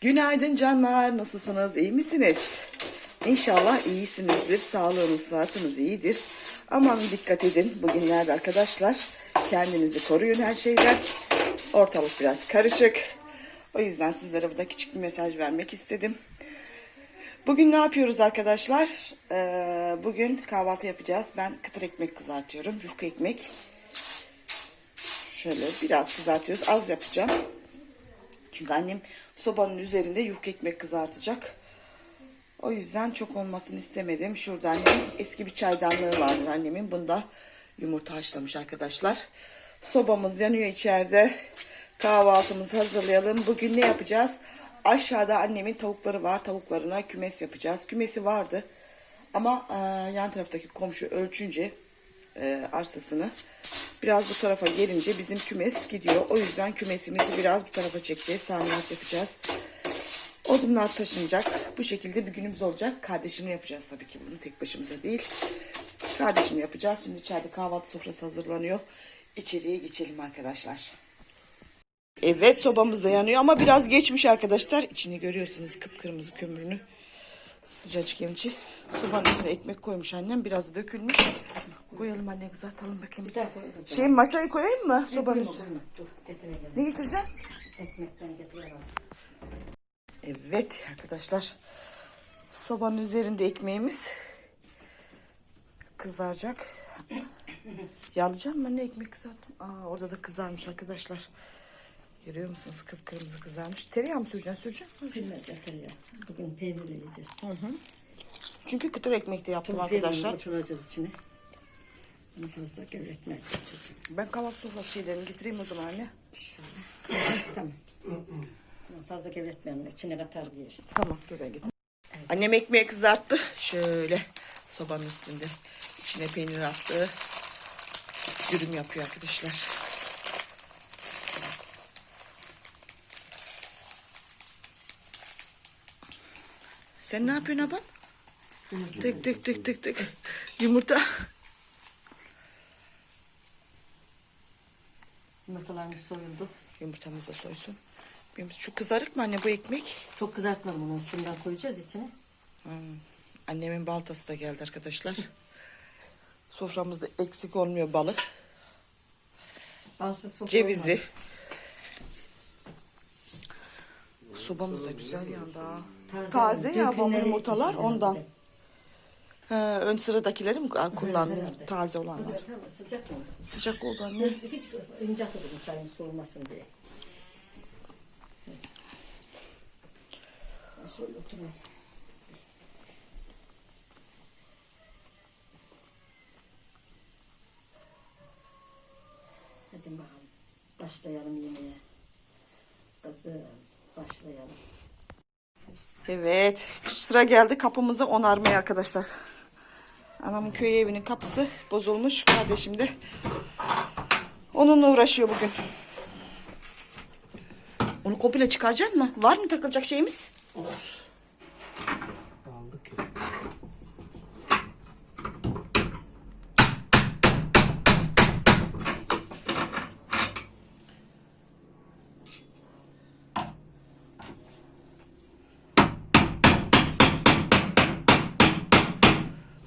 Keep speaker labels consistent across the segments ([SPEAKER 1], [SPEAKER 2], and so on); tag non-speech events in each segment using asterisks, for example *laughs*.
[SPEAKER 1] Günaydın canlar. Nasılsınız? İyi misiniz? İnşallah iyisinizdir. Sağlığınız, sıhhatiniz iyidir. Aman dikkat edin bugünlerde arkadaşlar. Kendinizi koruyun her şeyden. Ortalık biraz karışık. O yüzden sizlere burada küçük bir mesaj vermek istedim. Bugün ne yapıyoruz arkadaşlar? Ee, bugün kahvaltı yapacağız. Ben kıtır ekmek kızartıyorum. Yufka ekmek. Şöyle biraz kızartıyoruz. Az yapacağım. Çünkü annem sobanın üzerinde yufka ekmek kızartacak. O yüzden çok olmasını istemedim. Şurada annem eski bir çaydanlığı vardır annemin. Bunda yumurta haşlamış arkadaşlar. Sobamız yanıyor içeride. Kahvaltımızı hazırlayalım. Bugün ne yapacağız? Aşağıda annemin tavukları var. Tavuklarına kümes yapacağız. Kümesi vardı. Ama e, yan taraftaki komşu ölçünce e, arsasını biraz bu tarafa gelince bizim kümes gidiyor. O yüzden kümesimizi biraz bu tarafa çekeceğiz. Tamirat yapacağız. Odunlar taşınacak. Bu şekilde bir günümüz olacak. Kardeşimle yapacağız tabii ki bunu tek başımıza değil. Kardeşimle yapacağız. Şimdi içeride kahvaltı sofrası hazırlanıyor. İçeriye geçelim arkadaşlar. Evet sobamız da yanıyor ama biraz geçmiş arkadaşlar. İçini görüyorsunuz kıpkırmızı kömürünü. Sıcacık yemçi. Sobanın üstüne ekmek koymuş annem. Biraz dökülmüş. Koyalım anne kızartalım bakayım.
[SPEAKER 2] Güzel koy kızım.
[SPEAKER 1] Şey maşayı koyayım mı sobanın
[SPEAKER 2] Koyma,
[SPEAKER 1] üstüne?
[SPEAKER 2] koyma. Dur getirelim.
[SPEAKER 1] Ne getireceğim?
[SPEAKER 2] Ekmekten getirelim.
[SPEAKER 1] Evet arkadaşlar. Sobanın üzerinde ekmeğimiz kızaracak. *coughs* Yağlayacağım mı? Ne ekmek kızarttım? Aa, orada da kızarmış arkadaşlar. Görüyor musunuz? Kıpkırmızı kızarmış. Tereyağı mı süreceksin? Süreceksin mi?
[SPEAKER 2] Ya. Bugün peynir yiyeceğiz.
[SPEAKER 1] Çünkü kıtır ekmek de yaptım
[SPEAKER 2] Arkadaşlar.
[SPEAKER 1] arkadaşlar.
[SPEAKER 2] Uçuracağız içine. Bunu fazla gevretmeyeceğiz çocuğum.
[SPEAKER 1] Ben kahvaltı sofrası şeylerimi getireyim o zaman anne.
[SPEAKER 2] Şöyle. tamam. Fazla gevretmeyelim. İçine katar yeriz.
[SPEAKER 1] Tamam dur ben getireyim. Annem ekmeği kızarttı. Şöyle sobanın üstünde. içine peynir attı. Dürüm yapıyor arkadaşlar. Sen ne yapıyorsun abam? Tık tık tık tık tık. Yumurta.
[SPEAKER 2] Yumurtalarımız soyuldu.
[SPEAKER 1] Yumurtamızı da soysun. Benim şu kızarık mı anne bu ekmek?
[SPEAKER 2] Çok kızartmadım bunu. Şundan koyacağız içine.
[SPEAKER 1] Hmm. Annemin baltası da geldi arkadaşlar. Soframızda eksik olmuyor balık.
[SPEAKER 2] Balsız sofra
[SPEAKER 1] Cevizi.
[SPEAKER 2] olmaz.
[SPEAKER 1] Sobamız da güzel yandı ha.
[SPEAKER 2] Taze,
[SPEAKER 1] Taze ya
[SPEAKER 2] dökümleri
[SPEAKER 1] yumurtalar ondan. He, ön sıradakileri mi kullandın
[SPEAKER 2] herhalde.
[SPEAKER 1] taze olanlar?
[SPEAKER 2] Güzel ama sıcak mı?
[SPEAKER 1] Sıcak oldu anne.
[SPEAKER 2] Hiç önce atladım çayın soğumasın diye. Şöyle. Hadi bakalım. Başlayalım yemeğe. Kızım başlayalım.
[SPEAKER 1] Evet sıra geldi kapımızı onarmaya arkadaşlar. Anamın köy evinin kapısı bozulmuş. Kardeşim de onunla uğraşıyor bugün. Onu komple çıkaracak mı? Var mı takılacak şeyimiz?
[SPEAKER 3] Aldık ya.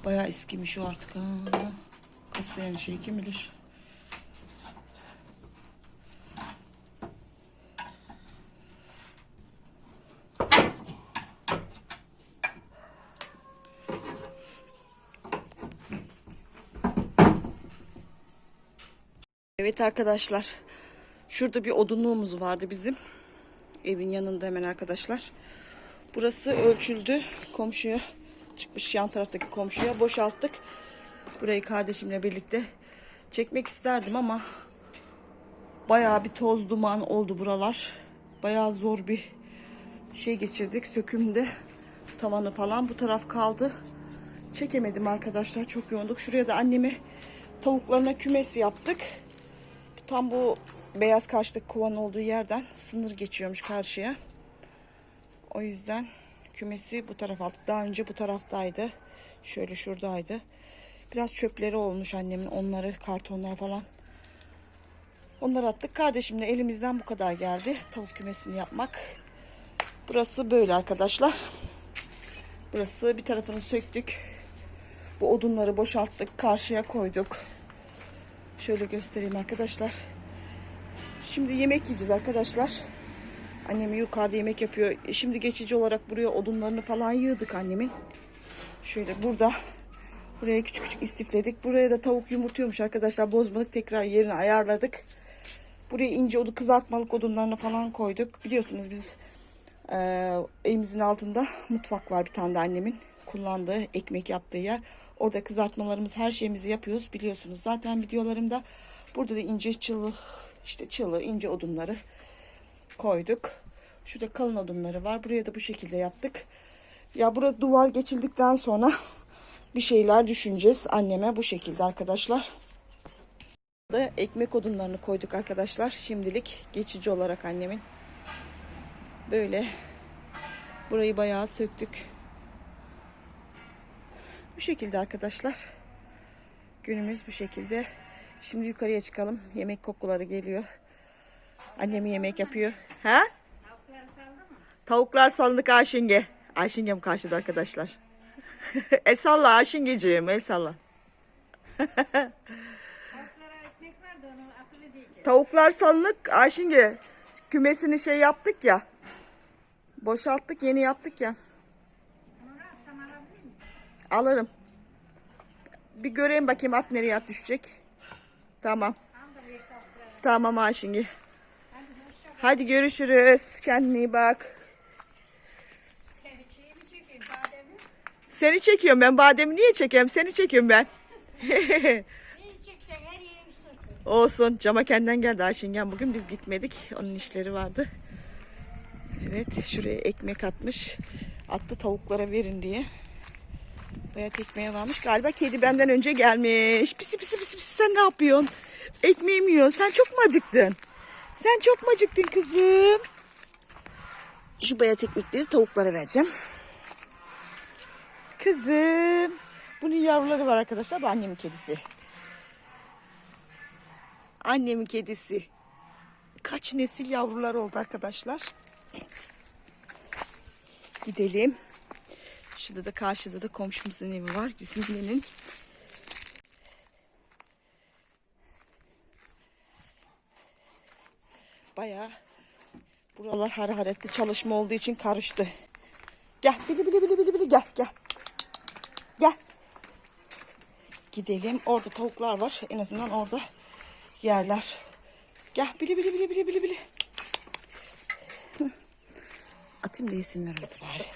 [SPEAKER 1] Bayağı eskimiş o artık ha. Kaç sene şey kim bilir. Evet arkadaşlar. Şurada bir odunluğumuz vardı bizim. Evin yanında hemen arkadaşlar. Burası ölçüldü. Komşuya çıkmış yan taraftaki komşuya boşalttık. Burayı kardeşimle birlikte çekmek isterdim ama bayağı bir toz duman oldu buralar. Bayağı zor bir şey geçirdik sökümde. Tavanı falan bu taraf kaldı. Çekemedim arkadaşlar çok yoğunduk. Şuraya da anneme tavuklarına kümes yaptık. Tam bu beyaz karşıdaki kovan olduğu yerden sınır geçiyormuş karşıya. O yüzden kümesi bu tarafa aldık. Daha önce bu taraftaydı. Şöyle şuradaydı. Biraz çöpleri olmuş annemin. Onları, kartonlar falan. Onları attık. Kardeşimle elimizden bu kadar geldi. Tavuk kümesini yapmak. Burası böyle arkadaşlar. Burası bir tarafını söktük. Bu odunları boşalttık. Karşıya koyduk. Şöyle göstereyim arkadaşlar. Şimdi yemek yiyeceğiz arkadaşlar. Annem yukarıda yemek yapıyor. E, Şimdi geçici olarak buraya odunlarını falan yığdık annemin. Şöyle burada buraya küçük küçük istifledik. Buraya da tavuk yumurtuyormuş arkadaşlar. Bozmadık tekrar yerini ayarladık. Buraya ince odu kızartmalık odunlarını falan koyduk. Biliyorsunuz biz eee evimizin altında mutfak var bir tane de annemin kullandığı ekmek yaptığı yer. Orada kızartmalarımız her şeyimizi yapıyoruz biliyorsunuz. Zaten videolarımda burada da ince çılı işte çılı ince odunları koyduk. Şurada kalın odunları var. Buraya da bu şekilde yaptık. Ya burada duvar geçildikten sonra bir şeyler düşüneceğiz anneme bu şekilde arkadaşlar. Da ekmek odunlarını koyduk arkadaşlar. Şimdilik geçici olarak annemin. Böyle burayı bayağı söktük. Bu şekilde arkadaşlar. Günümüz bu şekilde. Şimdi yukarıya çıkalım. Yemek kokuları geliyor. Annem yemek yapıyor. Ha? Tavuklar salındık Ayşinge. Ayşingem karşıda arkadaşlar. *laughs* el salla Ayşingeciğim el salla. *laughs* Tavuklar salınık Ayşinge. Kümesini şey yaptık ya. Boşalttık yeni yaptık ya. Alırım. Bir göreyim bakayım at nereye at düşecek. Tamam. Tamam Ayşinge.
[SPEAKER 2] Hadi
[SPEAKER 1] görüşürüz. Kendine iyi bak.
[SPEAKER 2] çekeyim?
[SPEAKER 1] Seni çekiyorum ben. Bademi niye çekiyorum? Seni çekiyorum ben. Olsun. Cama kendinden geldi Ayşingen. Bugün biz gitmedik. Onun işleri vardı. Evet. Şuraya ekmek atmış. Attı tavuklara verin diye. Bayat ekmeğe varmış. Galiba kedi benden önce gelmiş. Pisi pisi pisi pisi sen ne yapıyorsun? Ekmeğimi yiyorsun. Sen çok mu acıktın? Sen çok mu acıktın kızım? Şu bayat ekmekleri tavuklara vereceğim. Kızım. Bunun yavruları var arkadaşlar. Bu annemin kedisi. Annemin kedisi. Kaç nesil yavrular oldu arkadaşlar. Gidelim. Şurada da karşıda da komşumuzun evi var. Güzinle'nin. Bayağı buralar hararetli çalışma olduğu için karıştı. Gel bili bili bili bili bili gel gel. Gel. Gidelim. Orada tavuklar var. En azından orada yerler. Gel bili bili bili bili bili bili. Atayım da yesinler orada bari.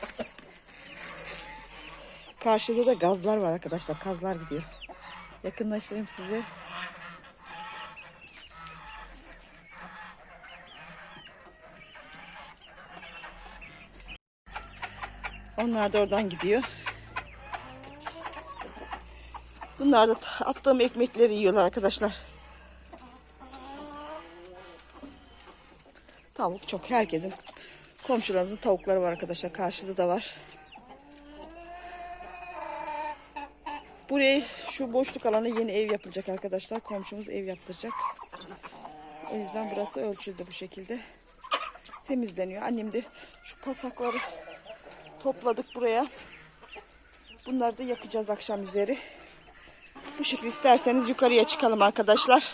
[SPEAKER 1] Karşıda da gazlar var arkadaşlar. Kazlar gidiyor. Yakınlaştırayım size. Onlar da oradan gidiyor. Bunlar da attığım ekmekleri yiyorlar arkadaşlar. Tavuk çok herkesin. Komşularımızın tavukları var arkadaşlar. Karşıda da var. Buraya şu boşluk alanı yeni ev yapılacak arkadaşlar. Komşumuz ev yaptıracak. O yüzden burası ölçüldü bu şekilde. Temizleniyor. Annem de şu pasakları topladık buraya. Bunları da yakacağız akşam üzeri. Bu şekilde isterseniz yukarıya çıkalım arkadaşlar.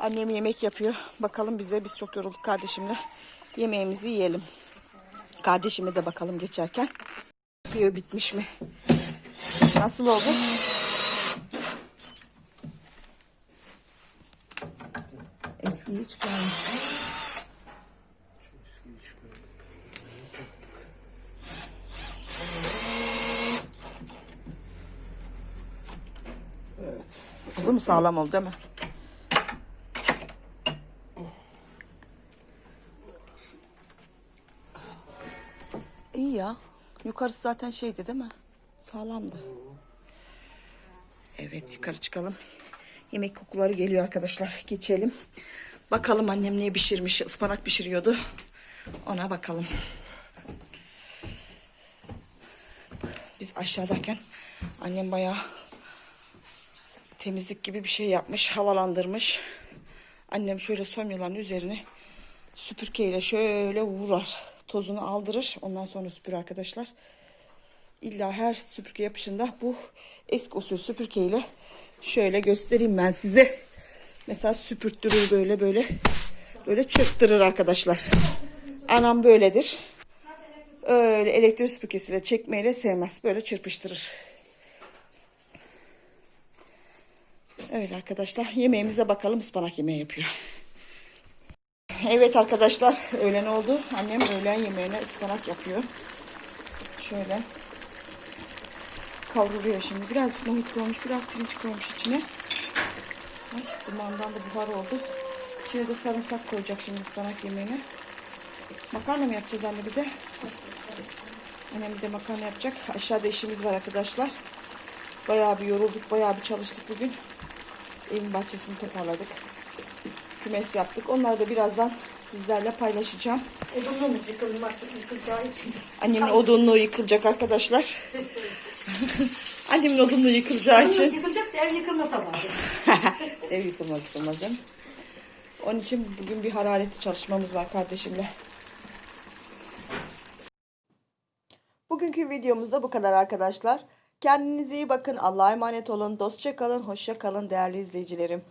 [SPEAKER 1] Annem yemek yapıyor. Bakalım bize biz çok yorulduk kardeşimle. Yemeğimizi yiyelim. Kardeşime de bakalım geçerken. Yapıyor bitmiş mi? Nasıl oldu? Eskiyi çıkarmış. Oldu mu sağlam oldu değil mi? İyi ya. Yukarısı zaten şeydi değil mi? Sağlamdı. Evet yukarı çıkalım. Yemek kokuları geliyor arkadaşlar. Geçelim. Bakalım annem ne pişirmiş. Ispanak pişiriyordu. Ona bakalım. Biz aşağıdayken annem bayağı temizlik gibi bir şey yapmış. Havalandırmış. Annem şöyle somyaların üzerine süpürgeyle şöyle vurar. tozunu aldırır. Ondan sonra süpür arkadaşlar. İlla her süpürge yapışında bu eski usul süpürgeyle şöyle göstereyim ben size. Mesela süpürttürür böyle böyle böyle çırptırır arkadaşlar. Anam böyledir. Öyle elektrik süpürgesiyle çekmeyle sevmez. Böyle çırpıştırır. Öyle arkadaşlar. Yemeğimize bakalım. ıspanak yemeği yapıyor. Evet arkadaşlar. Öğlen oldu. Annem öğlen yemeğine ıspanak yapıyor. Şöyle. Kavruluyor şimdi. Birazcık nohut koymuş. Biraz pirinç koymuş içine. Ay, dumandan da buhar oldu. İçine de sarımsak koyacak şimdi ıspanak yemeğine. Makarna mı yapacağız anne bir de? Annem bir de makarna yapacak. Aşağıda işimiz var arkadaşlar. Bayağı bir yorulduk, bayağı bir çalıştık bugün. Evin bahçesini toparladık. Kümes yaptık. Onları da birazdan sizlerle paylaşacağım.
[SPEAKER 2] Odunluğumuz yıkılması, yıkılacağı için.
[SPEAKER 1] Annemin odunluğu yıkılacak arkadaşlar. *laughs* Annemin odunluğu yıkılacağı için.
[SPEAKER 2] Yıkılacak da ev yıkılmasa var. *laughs*
[SPEAKER 1] Ev yıkılmaz yıkılmaz değil mi? Onun için bugün bir hararetli çalışmamız var kardeşimle. Bugünkü videomuz da bu kadar arkadaşlar. Kendinize iyi bakın. Allah'a emanet olun. Dostça kalın. Hoşça kalın değerli izleyicilerim.